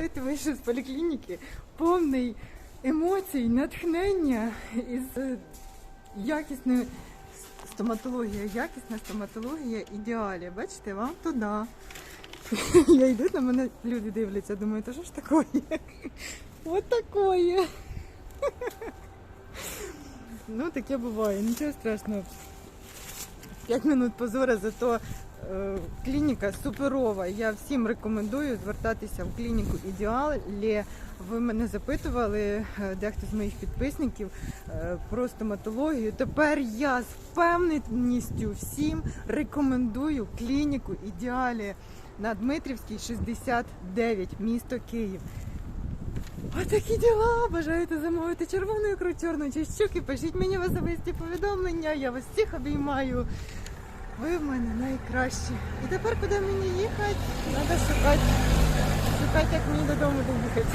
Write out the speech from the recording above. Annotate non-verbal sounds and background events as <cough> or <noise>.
коли ти вийшов з поліклініки, повний емоцій, натхнення із е, якісною стоматологією, якісна стоматологія ідеалі. Бачите, вам туди. <laughs> Я йду, на мене люди дивляться, думаю, то що ж такое? <laughs> От такое. <laughs> Ну, таке буває, нічого страшного. 5 минут позора, зато клініка суперова. Я всім рекомендую звертатися в клініку Ідеалі. Ви мене запитували, е, дехто з моїх підписників е, про стоматологію. Тепер я з впевненістю всім рекомендую клініку Ідеалі на Дмитрівській 69, місто Київ. Отакі діла! Бажаєте замовити червону ікру, чорну чи щуки, пишіть мені в особисті повідомлення, я вас всіх обіймаю. Ви в мене найкращі. І тепер куди мені їхати? Треба шукати, шукати, як мені додому доїхати.